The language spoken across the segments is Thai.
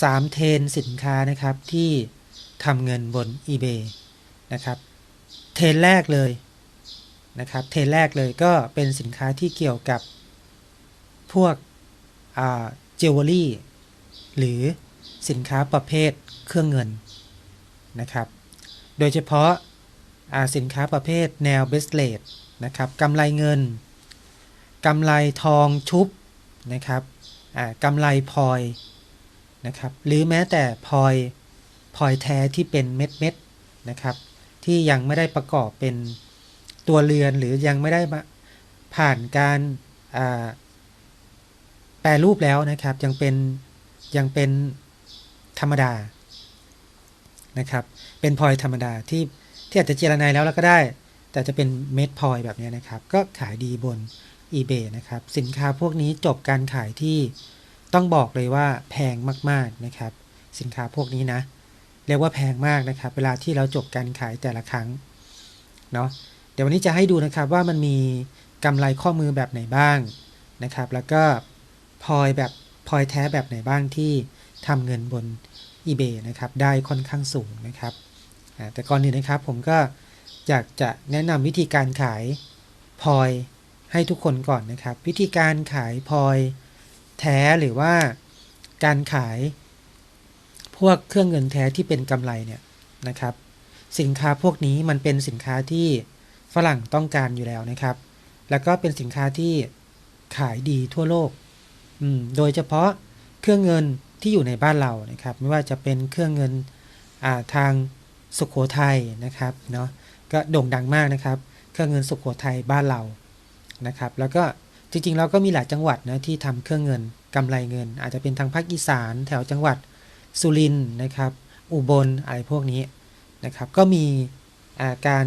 3 เทรนสินค้านะครับที่ทำเงินบน eBay นะครับเทรนแรกเลยนะครับเทรนแรกเลยก็เป็นสินค้าที่เกี่ยวกับพวกเจวเวลรี่หรือสินค้าประเภทเครื่องเงินนะครับโดยเฉพาะสินค้าประเภทแนวเบสเลดนะครับกำไรเงินกำไรทองชุบนะครับกำไรพลอย นะครับ หรือแม้แต่พลอยพลอยแท้ที่เป็นเม็ดเม็ดนะครับ ที่ยังไม่ได้ประกอบเป็นตัวเรือนหรือยังไม่ได้ผ่านการแปรรูปแล้วนะครับ ยังเป็นยังเป็นธรรมดานะครับ เป็นพลอยธรรมดาที่ที่อาจจะเจรไนแล้วแล้วก็ได้ แต่จะเป็นเม็ดพลอยแบบนี้นะครับ ก็ขายดีบน eBay นะครับ สินค้าพวกนี้จบการขายที่ ต้องบอกเลยว่าแพงมากๆนะครับ สินค้าพวกนี้นะ เรียกว่าแพงมากนะครับ เวลาที่เราจบการขายแต่ละครั้งเนาะเดี๋ยววันนี้จะให้ดูนะครับว่ามันมีกำไรข้อมือแบบไหนบ้างนะครับ แล้วก็พลอยแบบพลอยแท้แบบไหนบ้างที่ทำเงินบน eBay นะครับได้ค่อนข้างสูงนะครับ แต่ก่อนอื่นนะครับผมก็อยากจะแนะนำวิธีการขายพลอยให้ทุกคนก่อนนะครับ วิธีการขายพลอย แท้หรือว่าการขายพวกเครื่องเงินแท้ที่เป็นกำไรเนี่ยนะครับ สินค้าพวกนี้มันเป็นสินค้าที่ฝรั่งต้องการอยู่แล้วนะครับ แล้วก็เป็นสินค้าที่ขายดีทั่วโลกโดยเฉพาะเครื่องเงินที่อยู่ในบ้านเรานะครับ ไม่ว่าจะเป็นเครื่องเงินทางสุขโขทัยนะครับเนาะก็โด่งดังมากนะครับ เครื่องเงินสุขโขทัยบ้านเรานะครับ แล้วก็ จริงๆเราก็มีหลายจังหวัดนะที่ทำเครื่องเงินกำไรเงิน อาจจะเป็นทางภาคอีสานแถวจังหวัดสุรินทร์นะครับ อุบลอะไรพวกนี้นะครับ ก็มีการ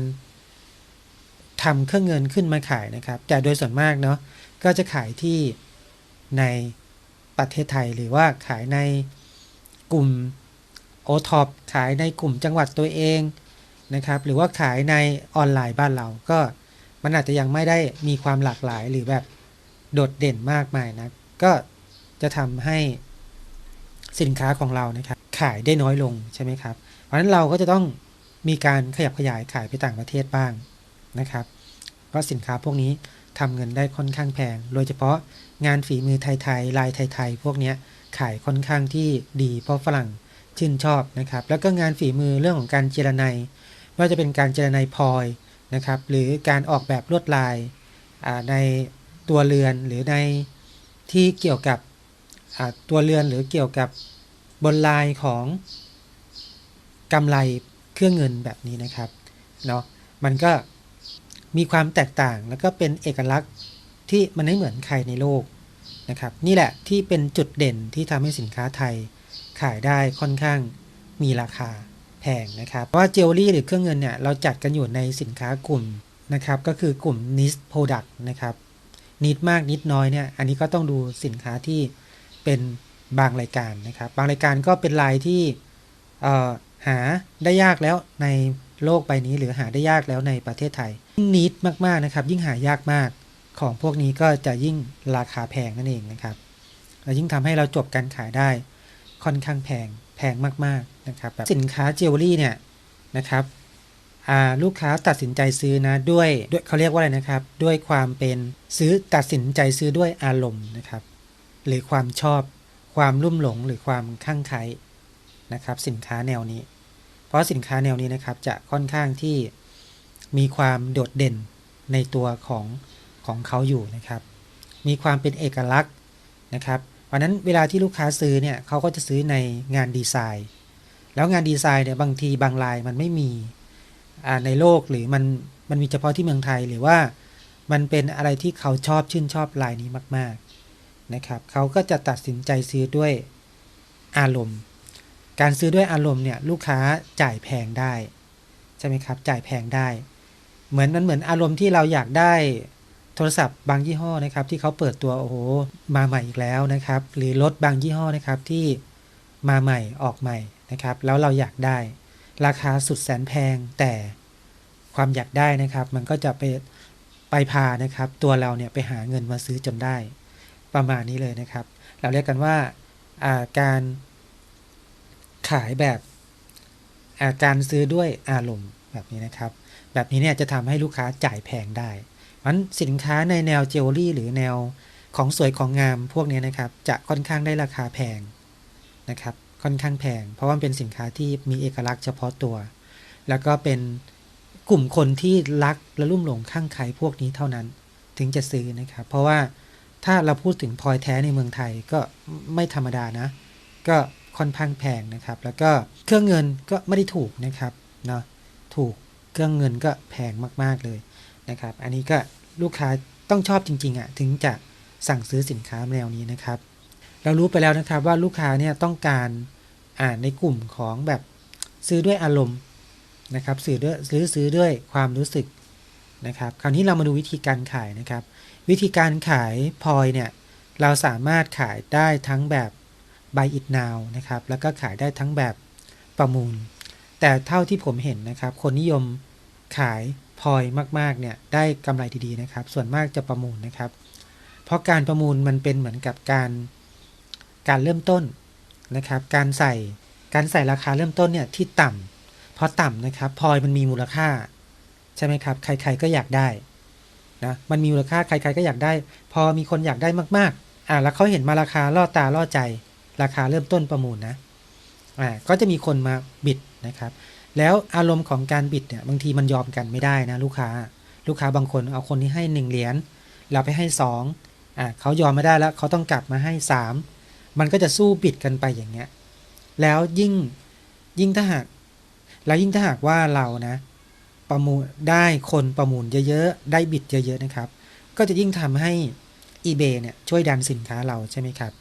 ทำเครื่องเงินขึ้นมาขายนะครับ แต่โดยส่วนมากเนาะก็จะขายที่ในประเทศไทยหรือว่าขายในกลุ่มโอท็อปขายในกลุ่มจังหวัดตัวเองนะครับ หรือว่าขายในออนไลน์บ้านเราก็มันอาจจะยังไม่ได้มีความหลากหลายหรือแบบ โดดเด่นมากมายนะก็จะทำให้สินค้าของเรานะครับขายได้น้อยลงใช่ไหมครับ เพราะฉะนั้นเราก็จะต้องมีการขยับขยายขายไปต่างประเทศบ้างนะครับเพราะสินค้าพวกนี้ทำเงินได้ค่อนข้างแพง โดยเฉพาะงานฝีมือไทยๆลายไทยๆพวกนี้ขายค่อนข้างที่ดีเพราะฝรั่งชื่นชอบนะครับ แล้วก็งานฝีมือเรื่องของการเจรไนว่าจะเป็นการเจรไนพลอยนะครับ หรือการออกแบบลวดลายใน ตัวเรือนหรือในที่เกี่ยวกับตัวเรือนหรือเกี่ยวกับบนลายของกำไรเครื่องเงินแบบนี้นะครับเนาะมันก็มีความแตกต่างแล้วก็เป็นเอกลักษณ์ที่มันไม่เหมือนใครในโลกนะครับ นี่แหละที่เป็นจุดเด่นที่ทำให้สินค้าไทยขายได้ค่อนข้างมีราคาแพงนะครับ เพราะว่าเจลลี่หรือเครื่องเงินเนี่ยเราจัดกันอยู่ในสินค้ากลุ่มนะครับ ก็คือกลุ่ม niche product นะครับ นิดมากนิดน้อยเนี่ย อันนี้ก็ต้องดูสินค้าที่เป็นบางรายการนะครับ บางรายการก็เป็นลายที่หาได้ยากแล้วในโลกใบนี้หรือหาได้ยากแล้วในประเทศไทยยิ่งนิดมากๆนะครับ ยิ่งหายากมากของพวกนี้ก็จะยิ่งราคาแพงนั่นเองนะครับแล้วยิ่งทำให้เราจบการขายได้ค่อนข้างแพงแพงมากๆนะครับแบบสินค้าเจวเวลรี่เนี่ยนะครับ ลูกค้าตัดสินใจซื้อนะด้วยด้วยเขาเรียกว่าอะไรนะครับ ด้วยความเป็นซื้อตัดสินใจซื้อด้วยอารมณ์นะครับ หรือความชอบความรุ่มหลงหรือความข้างใครนะครับ สินค้าแนวนี้ เพราะสินค้าแนวนี้นะครับจะค่อนข้างที่มีความโดดเด่นในตัวของของเขาอยู่นะครับ มีความเป็นเอกลักษณ์นะครับเพราะนั้นเวลาที่ลูกค้าซื้อเนี่ยเขาก็จะซื้อในงานดีไซน์ แล้วงานดีไซน์เนี่ยบางทีบางลายมันไม่มี ในโลกหรือมันมันมีเฉพาะที่เมืองไทยหรือว่ามันเป็นอะไรที่เขาชอบชื่นชอบลายนี้มาก ๆนะครับ เขาก็จะตัดสินใจซื้อด้วยอารมณ์ การซื้อด้วยอารมณ์เนี่ยลูกค้าจ่ายแพงได้ใช่ไหมครับจ่ายแพงได้ เหมือนมันเหมือนอารมณ์ที่เราอยากได้โทรศัพท์บางยี่ห้อนะครับที่เขาเปิดตัวโอ้โหมาใหม่อีกแล้วนะครับ หรือรถบางยี่ห้อนะครับที่มาใหม่ออกใหม่นะครับ แล้วเราอยากได้ ราคาสุดแสนแพงแต่ความอยากได้นะครับ มันก็จะไปไปพานะครับ ตัวเราเนี่ยไปหาเงินมาซื้อจนได้ ประมาณนี้เลยนะครับ เราเรียกกันว่าาการขายแบบาการซื้อด้วยอารมณ์แบบนี้นะครับ แบบนี้เนี่ยจะทำให้ลูกค้าจ่ายแพงได้มันสินค้าในแนวเจวลรี่หรือแนวของสวยของงามพวกนี้นะครับ จะค่อนข้างได้ราคาแพงนะครับ ค่อนข้างแพง เพราะว่าเป็นสินค้าที่มีเอกลักษณ์เฉพาะตัว แล้วก็เป็นกลุ่มคนที่รักและรุ่มหลงข้างใครพวกนี้เท่านั้น ถึงจะซื้อนะครับ เพราะว่าถ้าเราพูดถึงพลอยแท้ในเมืองไทยก็ไม่ธรรมดานะ ก็ค่อนข้างแพงนะครับ แล้วก็เครื่องเงินก็ไม่ได้ถูกนะครับเนาะถูกเครื่องเงินก็แพงมากๆเลยนะครับ อันนี้ก็ลูกค้าต้องชอบจริงๆอะ่ะถึงจะสั่งซื้อสินค้าแนวนี้นะครับ เรารู้ไปแล้วนะครับว่าลูกค้าเนี่ยต้องการอ่านในกลุ่มของแบบซื้อด้วยอารมณ์นะครับซื้อด้วยซื้อซื้อด้วยความรู้สึกนะครับคราวนี้เรามาดูวิธีการขายนะครับ วิธีการขายพอยเนี่ยเราสามารถขายได้ทั้งแบบ buy it now นะครับแล้วก็ขายได้ทั้งแบบประมูล แต่เท่าที่ผมเห็นนะครับ คนนิยมขายพอยมากๆเนี่ยได้กำไรดีๆนะครับ ส่วนมากจะประมูลนะครับ เพราะการประมูลมันเป็นเหมือนกับการ การเริ่มต้นนะครับ การใส่การใส่ราคาเริ่มต้นเนี่ยที่ต่ำเพราะต่ำนะครับพลอยมันมีมูลค่า ใช่ไหมครับ ใคร ๆก็อยากได้นะมันมีมูลค่าใคร ๆก็อยากได้ พอมีคนอยากได้มากๆอ่าแล้วเขาเห็นมาราคาล่อตาล่อใจ ราคาเริ่มต้นประมูลนะอ่าก็จะมีคนมาบิดนะครับแล้วอารมณ์ของการบิดเนี่ยบางทีมันยอมกันไม่ได้นะลูกค้า ลูกค้าบางคนเอาคนที่ให้ 1 เหรียญเราไปให้2อ่าเขายอมไม่ได้แล้วเขาต้องกลับมาให้ 3 มันก็จะสู้บิดกันไปอย่างเงี้ย แล้วยิ่งยิ่งถ้าหาก แล้วยิ่งถ้าหากว่าเรานะ ประมูลได้คนประมูลเยอะๆ ได้บิดเยอะๆนะครับ ก็จะยิ่งทำให้ eBay เนี่ยช่วยดันสินค้าเราใช่ไหมครับ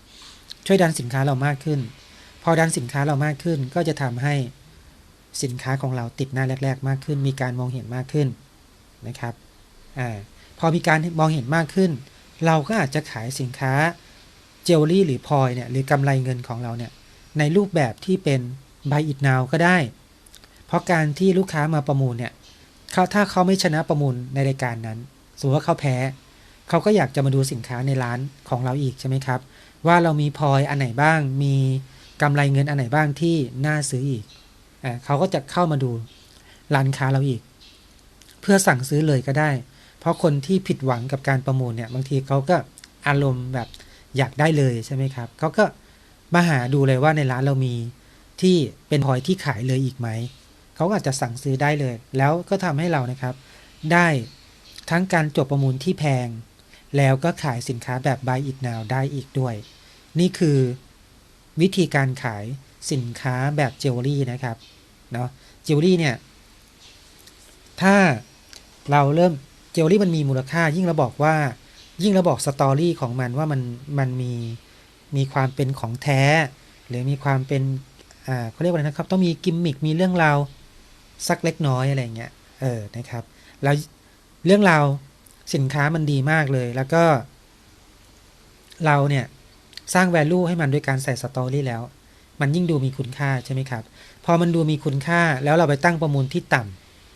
ช่วยดันสินค้าเรามากขึ้น พอดันสินค้าเรามากขึ้น ก็จะทำให้สินค้าของเราติดหน้าแรก ๆ มากขึ้น มีการมองเห็นมากขึ้นนะครับอพอมีการมองเห็นมากขึ้น เราก็อาจจะขายสินค้า เจลลี่หรือพลอยเนี่ยหรือกำไรเงินของเราเนี่ยในรูปแบบที่เป็น buy it now ก็ได้ เพราะการที่ลูกค้ามาประมูลเนี่ยเขาถ้าเขาไม่ชนะประมูลในรายการนั้น สมมติว่าเขาแพ้ เขาก็อยากจะมาดูสินค้าในร้านของเราอีกใช่ไหมครับ ว่าเรามีพลอยอันไหนบ้าง มีกำไรเงินอันไหนบ้างที่น่าซื้ออีกเขาก็จะเข้ามาดูร้านค้าเราอีก เพื่อสั่งซื้อเลยก็ได้ เพราะคนที่ผิดหวังกับการประมูลเนี่ยบางทีเขาก็อารมณ์แบบ อยากได้เลยใช่ไหมครับเขาก็มาหาดูเลยว่าในร้านเรามีที่เป็นพลอยที่ขายเลยอีกไหมเขาอาจจะสั่งซื้อได้เลย แล้วก็ทำให้เรานะครับ ได้ทั้งการจบประมูลที่แพง แล้วก็ขายสินค้าแบบ buy it now ได้อีกด้วย นี่คือวิธีการขายสินค้าแบบเจวลรี่นะครับเนาะเจวลรี่เนี่ย ถ้าเราเริ่มเจวลรี่มันมีมูลค่ายิ่งเราบอกว่า ยิ่งเราบอกสตอรี่ของมันว่ามันมันมีมีความเป็นของแท้ หรือมีความเป็นอ่าเขาเรียกว่าอะไรนะครับ ต้องมีกิมมิคมีเรื่องราวสักเล็กน้อยอะไรเงี้ยเออนะครับแล้วเรื่องราวสินค้ามันดีมากเลย แล้วก็ เราเนี่ยสร้างแวลูให้มันด้วยการใส่สตอรี่แล้ว มันยิ่งดูมีคุณค่าใช่ไหมครับ พอมันดูมีคุณค่าแล้วเราไปตั้งประมูลที่ต่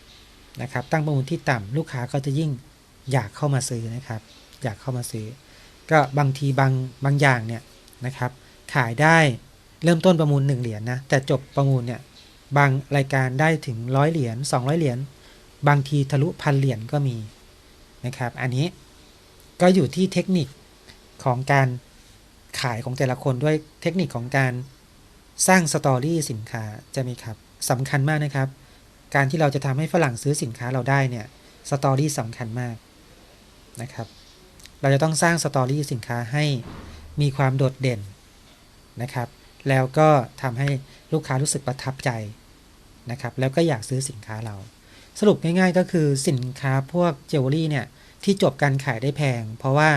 ำนะครับ ตั้งประมูลที่ต่ำลูกค้าก็จะยิ่งอยากเข้ามาซื้อนะครับ อยากเข้ามาซื้อ ก็บางทีบางบางอย่างเนี่ยนะครับ ขายได้เริ่มต้นประมูล 1 เหรียญนนะแต่จบประมูลเนี่ยบางรายการได้ถึงร้อยเหรียญ200 เหรียญบางทีทะลุพันเหรียญก็มีนะครับ อันนี้ก็อยู่ที่เทคนิคของการขายของแต่ละคนด้วยเทคนิคของการสร้างสตอรี่สินค้าจะมีครับสำคัญมากนะครับ การที่เราจะทำให้ฝรั่งซื้อสินค้าเราได้เนี่ยสตอรี่สำคัญมากนะครับ เราจะต้องสร้างสตอรี่สินค้าให้มีความโดดเด่นนะครับ แล้วก็ทำให้ลูกค้ารู้สึกประทับใจนะครับ แล้วก็อยากซื้อสินค้าเรา สรุปง่ายๆก็คือสินค้าพวกเจวเวลรี่เนี่ยที่จบการขายได้แพง เพราะว่า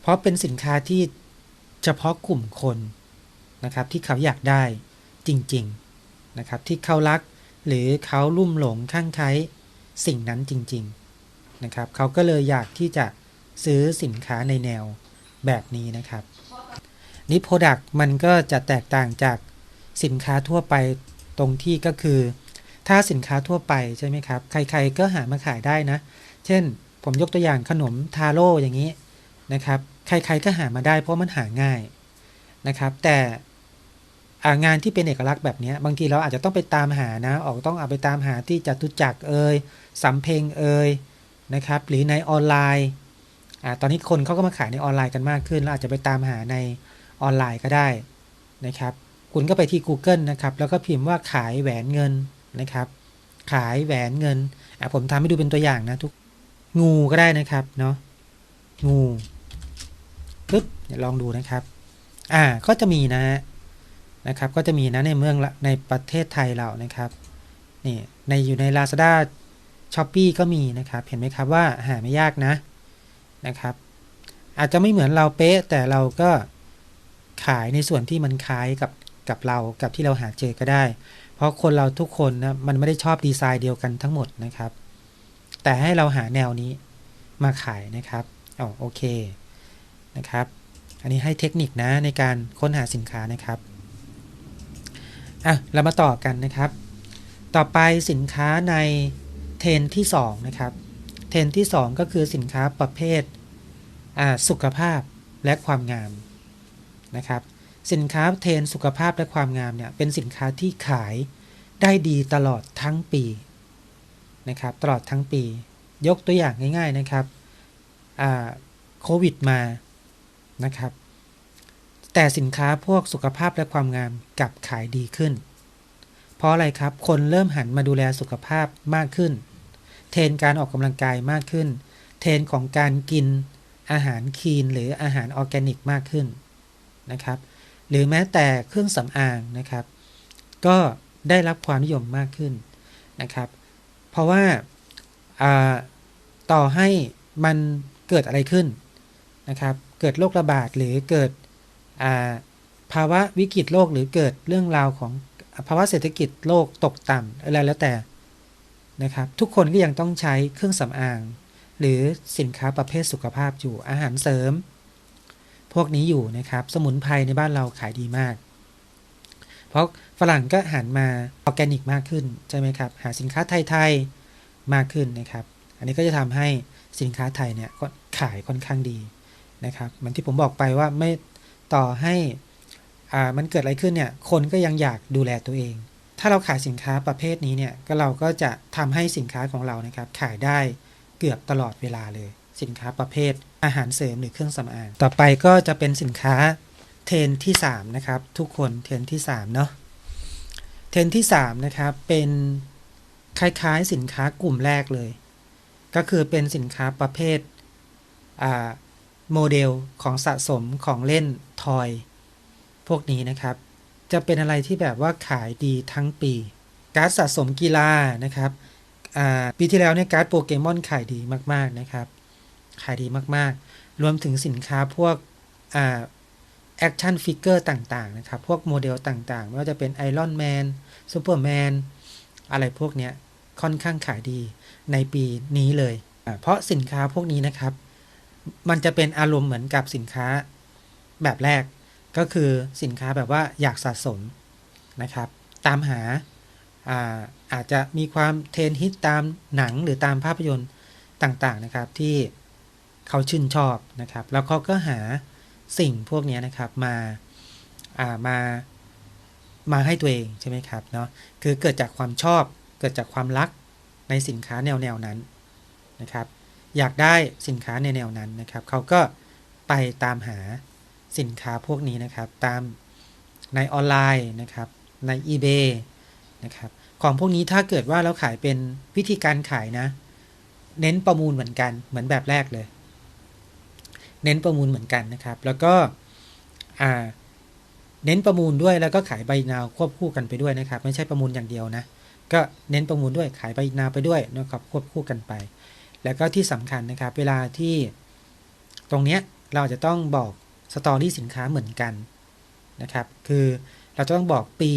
เพราะเป็นสินค้าที่เฉพาะกลุ่มคนนะครับ ที่เขาอยากได้จริงๆนะครับ ที่เขารักหรือเขาลุ่มหลงข้างใช้สิ่งนั้นจริง ๆ นะครับเขาก็เลยอยากที่จะซื้อสินค้าในแนวแบบนี้นะครับนี่โปรดักต์มันก็จะแตกต่างจากสินค้าทั่วไปตรงที่ก็คือ ถ้าสินค้าทั่วไปใช่ไหมครับ ใครๆก็หามาขายได้นะ เช่น ผมยกตัวอย่างขนมทาโร่อย่างนี้นะครับ ใครๆก็หามาได้เพราะมันหาง่ายนะครับ แต่งานที่เป็นเอกลักษณ์แบบนี้บางทีเราอาจจะต้องไปตามหานะ ออกต้องเอาไปตามหาที่จตุจักรเอ่ยสำเพ็งเอ่ย นะครับหรือในออนไลน์อตอนนี้คนเขาก็มาขายในออนไลน์กันมากขึ้นเราอาจจะไปตามหาในออนไลน์ก็ได้นะครับคุณก็ไปที่ Google นะครับแล้วก็พิมพ์ว่าขายแหวนเงินนะครับ ขายแหวนเงินผมทำให้ดูเป็นตัวอย่างนะทุกงูก็ได้นะครับเนาะงูปึ๊บลองดูนะครับอ่าก็จะมีนะฮะนะครับก็จะมีนะในเมืองละในประเทศไทยเรานะครับนี่ในอยู่ใน Lazada s h o p e e ก็มีนะครับเห็นไหมครับว่าหาไม่ยากนะนะครับ อาจจะไม่เหมือนเราเป๊ะแต่เราก็ขายในส่วนที่มันคล้ายกับกับเรากับที่เราหาเจอก็ได้ เพราะคนเราทุกคนนะมันไม่ได้ชอบดีไซน์เดียวกันทั้งหมดนะครับ แต่ให้เราหาแนวนี้มาขายนะครับอ๋อโอเคนะครับ อันนี้ให้เทคนิคนะในการค้นหาสินค้านะครับอะเรามาต่อกันนะครับ ต่อไปสินค้าใน เทรนที่2นะครับเทรนที่ 2 ก็คือสินค้าประเภทสุขภาพและความงามนะครับสินค้าเทรนสุขภาพและความงามเนี่ยเป็นสินค้าที่ขายได้ดีตลอดทั้งปีนะครับตลอดทั้งปี ยกตัวอย่างง่าย ๆนะครับโควิดมานะครับแต่สินค้าพวกสุขภาพและความงามกลับขายดีขึ้น เพราะอะไรครับคนเริ่มหันมาดูแลสุขภาพมากขึ้น เทรนการออกกำลังกายมากขึ้น เทรนของการกินอาหารคีนหรืออาหารออร์แกนิกมากขึ้นนะครับ หรือแม้แต่เครื่องสำอางนะครับ ก็ได้รับความนิยมมากขึ้นนะครับ เพราะว่าต่อให้มันเกิดอะไรขึ้นนะครับ เกิดโรคระบาดหรือเกิดภาวะวิกฤตโลกหรือเกิดเรื่องราวของภาวะเศรษฐกิจโลกตกต่ำอะไรแล้วแต่ นะครับ ทุกคนก็ยังต้องใช้เครื่องสำอาง หรือสินค้าประเภทสุขภาพอยู่อาหารเสริม พวกนี้อยู่นะครับ สมุนไพรในบ้านเราขายดีมาก เพราะฝรั่งก็หันมาออร์แกนิกมากขึ้นใช่ไหมครับ หาสินค้าไทยๆมากขึ้นนะครับ อันนี้ก็จะทำให้สินค้าไทยเนี่ยก็ขายค่อนข้างดีนะครับเหมือนที่ผมบอกไปว่าไม่ต่อให้อ่ามันเกิดอะไรขึ้นเนี่ย คนก็ยังอยากดูแลตัวเอง ถ้าเราขายสินค้าประเภทนี้เนี่ยก็เราก็จะทำให้สินค้าของเรานะครับขายได้เกือบตลอดเวลาเลย สินค้าประเภท อาหารเสริมหรือเครื่องสำอางต่อไปก็จะเป็นสินค้าเทรนที่3นะครับทุกคนเทรนที่3เนาะเทรนที่3นะครับเป็นคล้ายๆสินค้ากลุ่มแรกเลย ก็คือเป็นสินค้าประเภทโมเดลของสะสมของเล่นทอย พวกนี้นะครับ จะเป็นอะไรที่แบบว่าขายดีทั้งปีการ์ดสะสมกีฬานะครับปีที่แล้วเนี่ยการ์ดโปเกมอนขายดีมาก ๆ นะครับ ขายดีมากๆ รวมถึงสินค้าพวกแอคชั่นฟิกเกอร์ต่าง ๆ นะครับ พวกโมเดลต่าง ๆ ไม่ว่าจะเป็นไอรอนแมนซูเปอร์แมนอะไรพวกเนี้ยค่อนข้างขายดีในปีนี้เลย เพราะสินค้าพวกนี้นะครับ มันจะเป็นอารมณ์เหมือนกับสินค้าแบบแรก ก็คือสินค้าแบบว่าอยากสะสมนะครับ ตามหาอาอาจจะมีความเทรนฮิตตามหนังหรือตามภาพยนตร์ต่างๆนะครับ ที่เขาชื่นชอบนะครับ แล้วเขาก็หาสิ่งพวกนี้นะครับมาามามาให้ตัวเองใช่ไหมครับเนาะคือเกิดจากความชอบเกิดจากความรักในสินค้าแนวแนวนั้นนะครับ อยากได้สินค้าในแนวนั้นนะครับ เขาก็ไปตามหา สินค้าพวกนี้นะครับ ตามในออนไลน์นะครับ ใน eBay นะครับ ของพวกนี้ถ้าเกิดว่าเราขายเป็นวิธีการขายนะ เน้นประมูลเหมือนกันเหมือนแบบแรกเลย เน้นประมูลเหมือนกันนะครับ แล้วก็เน้นประมูลด้วยแล้วก็ขายใบนาวควบคู่กันไปด้วยนะครับ ไม่ใช่ประมูลอย่างเดียวนะก็เน้นประมูลด้วยขายใบนาวไปด้วยนะครับควบคู่กันไป แล้วก็ที่สำคัญนะครับ เวลาที่ตรงเนี้ยเราจะต้องบอก สตอรี่สินค้าเหมือนกันนะครับ คือเราจะต้องบอกปี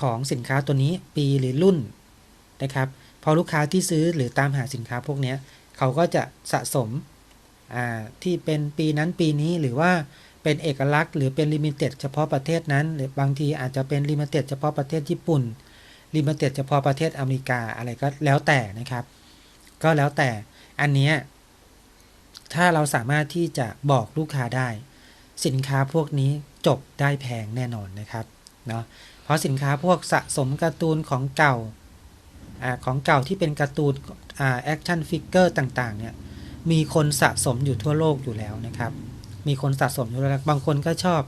ของสินค้าตัวนี้ปีหรือรุ่นนะครับพอลูกค้าที่ซื้อหรือตามหาสินค้าพวกนี้เขาก็จะสะสมที่เป็นปีนั้นปีนี้หรือว่าเป็นเอกลักษณ์หรือเป็นลิมิเต็ดเฉพาะประเทศนั้น หรือบางทีอาจจะเป็นลิมิเต็ดเฉพาะประเทศญี่ปุ่นลิมิเต็ดเฉพาะประเทศอเมริกาอะไรก็แล้วแต่นะครับ ก็แล้วแต่อันนี้ถ้าเราสามารถที่จะบอกลูกค้าได้ สินค้าพวกนี้จบได้แพงแน่นอนนะครับเนาะเพราะสินค้าพวกสะสมการ์ตูนของเก่าอาของเก่าที่เป็นการ์ตูนแอคชั่นฟิกเกอร์ต่างๆเนี่ยมีคนสะสมอยู่ทั่วโลกอยู่แล้วนะครับ มีคนสะสมอยู่แล้วบางคนก็ชอบ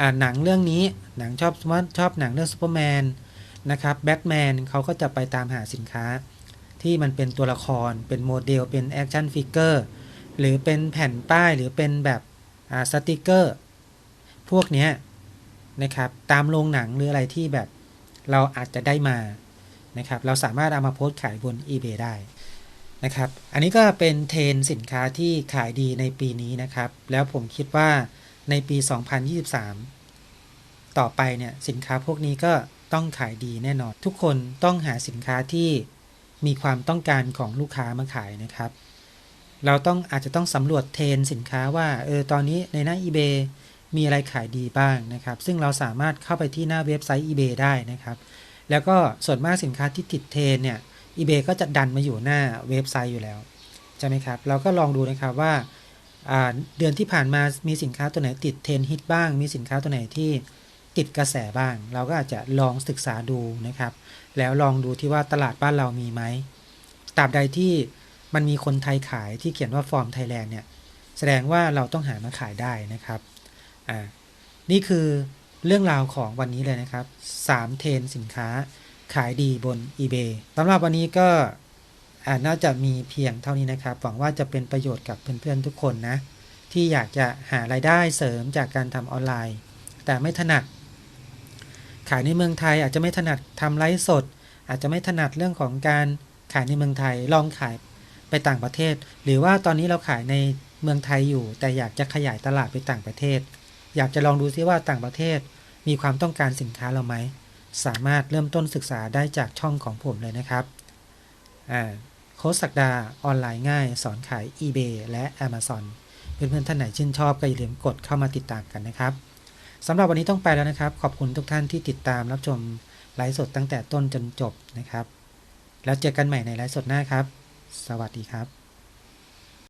อาหนังเรื่องนี้หนังชอบชอบหนังเรื่องซูเปอร์แมนนะครับแบทแมนเขาก็จะไปตามหาสินค้า ที่มันเป็นตัวละครเป็นโมเดลเป็นแอคชั่นฟิกเกอร์หรือเป็นแผ่นป้ายหรือเป็นแบบ สติกเกอร์ พวกเนี้ยนะครับตามโรงหนังหรืออะไรที่แบบเราอาจจะได้มานะครับเราสามารถเอามาโพสต์ขายบน eBay ได้นะครับอันนี้ก็เป็นเทรนสินค้าที่ขายดีในปีนี้นะครับ แล้วผมคิดว่าในปี 2023 ต่อไปเนี่ยสินค้าพวกนี้ก็ต้องขายดีแน่นอน ทุกคนต้องหาสินค้าที่มีความต้องการของลูกค้ามาขายนะครับ เราต้องอาจจะต้องสำรวจเทรนสินค้าว่าเออตอนนี้ในหน้า eBay มีอะไรขายดีบ้างนะครับ ซึ่งเราสามารถเข้าไปที่หน้าเว็บไซต์ eBay ได้นะครับ แล้วก็ส่วนมากสินค้าที่ติดเทรนเนี่ย eBay ก็จะดันมาอยู่หน้าเว็บไซต์อยู่แล้วใช่ไหมครับ เราก็ลองดูนะครับว่าเดือนที่ผ่านมามีสินค้าตัวไหนติดเทรนฮิตบ้าง มีสินค้าตัวไหนที่ติดกระแสบ้าง เราก็อาจจะลองศึกษาดูนะครับ แล้วลองดูที่ว่าตลาดบ้านเรามีไหมตราบใดที่ มันมีคนไทยขายที่เขียนว่าฟอร์มไทยแลนด์เนี่ยแสดงว่าเราต้องหามาขายได้นะครับอ่านี่คือเรื่องราวของวันนี้เลยนะครับ 3 เทรนสินค้าขายดีบน eBay สำหรับวันนี้ก็อาจน่าจะมีเพียงเท่านี้นะครับ หวังว่าจะเป็นประโยชน์กับเพื่อนๆทุกคนนะ ที่อยากจะหารายได้เสริมจากการทำออนไลน์ แต่ไม่ถนัด ขายในเมืองไทยอาจจะไม่ถนัดทำไลฟ์สด อาจจะไม่ถนัดเรื่องของการขายในเมืองไทยลองขาย ไปต่างประเทศ หรือว่าตอนนี้เราขายในเมืองไทยอยู่ แต่อยากจะขยายตลาดไปต่างประเทศ อยากจะลองดูซิว่าต่างประเทศ มีความต้องการสินค้าเราไหม สามารถเริ่มต้นศึกษาได้จากช่องของผมเลยนะครับโค้ชสักดาออนไลน์ง่าย สอนขาย eBay และ Amazon เพื่อนๆท่านไหนชื่นชอบก็อย่าลืมกดเข้ามาติดตามกันนะครับสำหรับวันนี้ต้องไปแล้วนะครับ ขอบคุณทุกท่านที่ติดตามรับชมไลฟ์สดตั้งแต่ต้นจนจบนะครับ แล้วเจอกันใหม่ในไลฟ์สดหน้าครับ สวัสดีครับ